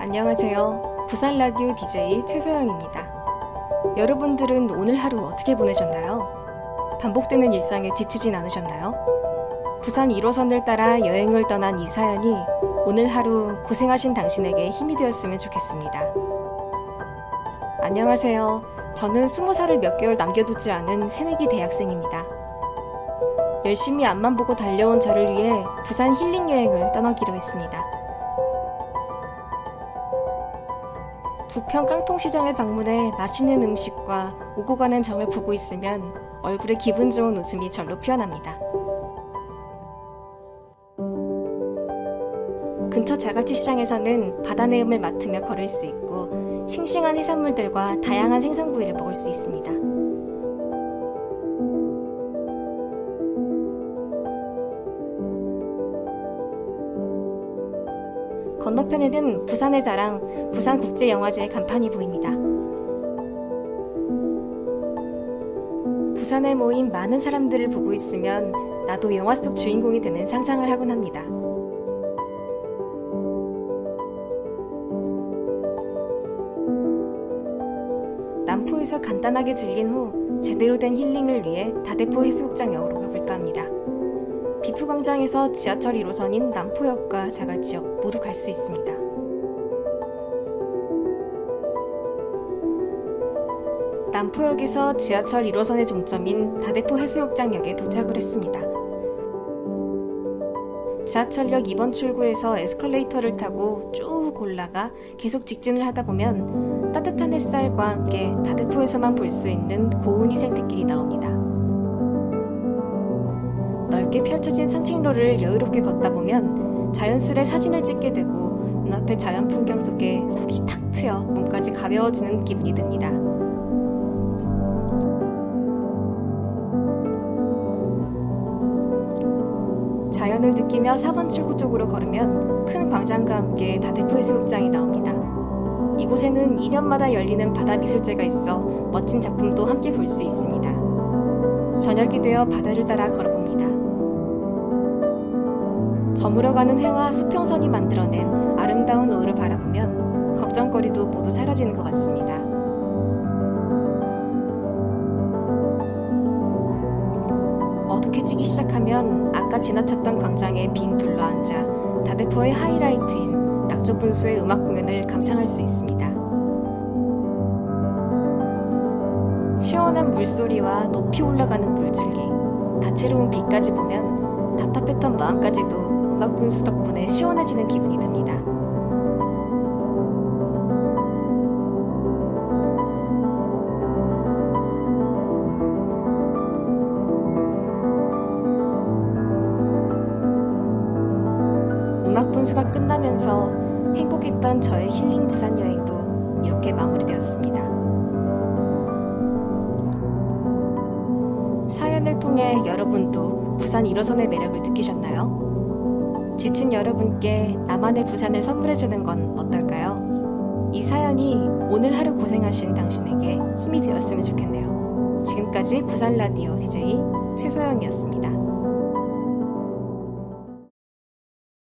안녕하세요. 부산 라디오 DJ 최소영입니다. 여러분들은 오늘 하루 어떻게 보내셨나요? 반복되는 일상에 지치진 않으셨나요? 부산 1호선을 따라 여행을 떠난 이 사연이 오늘 하루 고생하신 당신에게 힘이 되었으면 좋겠습니다. 안녕하세요. 저는 20살을 몇 개월 남겨두지 않은 새내기 대학생입니다. 열심히 앞만 보고 달려온 저를 위해 부산 힐링 여행을 떠나기로 했습니다. 부평 깡통시장을 방문해 맛있는 음식과 오고 가는 정을 보고 있으면 얼굴에 기분 좋은 웃음이 절로 피어납니다. 근처 자갈치 시장에서는 바다 내음을 맡으며 걸을 수 있고 싱싱한 해산물들과 다양한 생선구이를 먹을 수 있습니다. 건너편에는 부산의 자랑 부산국제영화제의 간판이 보입니다. 부산에 모인 많은 사람들을 보고 있으면 나도 영화 속 주인공이 되는 상상을 하곤 합니다. 남포에서 간단하게 즐긴 후 제대로 된 힐링을 위해 다대포 해수욕장역으로 가볼까 합니다. 비프광장에서 지하철 1호선인 남포역과 자갈지역 모두 갈 수 있습니다. 남포역에서 지하철 1호선의 종점인 다대포 해수욕장역에 도착을 했습니다. 지하철역 2번 출구에서 에스컬레이터를 타고 쭉 올라가 계속 직진을 하다 보면 따뜻한 햇살과 함께 다대포에서만 볼 수 있는 고운이 생태길이 나옵니다. 넓게 펼쳐진 산책로를 여유롭게 걷다 보면 자연스레 사진을 찍게 되고 눈앞의 자연 풍경 속에 속이 탁 트여 몸까지 가벼워지는 기분이 듭니다. 자연을 느끼며 4번 출구 쪽으로 걸으면 큰 광장과 함께 다대포 해수욕장이 나옵니다. 이곳에는 2년마다 열리는 바다 미술제가 있어 멋진 작품도 함께 볼 수 있습니다. 저녁이 되어 바다를 따라 걸어봅니다. 저물어가는 해와 수평선이 만들어낸 아름다운 노을을 바라보면 걱정거리도 모두 사라지는 것 같습니다. 어둑해지기 시작하면 아까 지나쳤던 광장에 빙 둘러앉아 다대포의 하이라이트인 낙조 분수의 음악 공연을 감상할 수 있습니다. 시원한 물소리와 높이 올라가는 물줄기, 다채로운 빛까지 보면 답답했던 마음까지도 음악 분수 덕분에 시원해지는 기분이 듭니다. 음악 분수가 끝나면서 행복했던 저의 힐링 부산 여행도 이렇게 마무리되었습니다. 사연을 통해 여러분도 부산 1호선의 매력을 느끼셨나요? 지친 여러분께 나만의 부산을 선물해주는 건 어떨까요? 이 사연이 오늘 하루 고생하신 당신에게 힘이 되었으면 좋겠네요. 지금까지 부산 라디오 DJ 최소영이었습니다.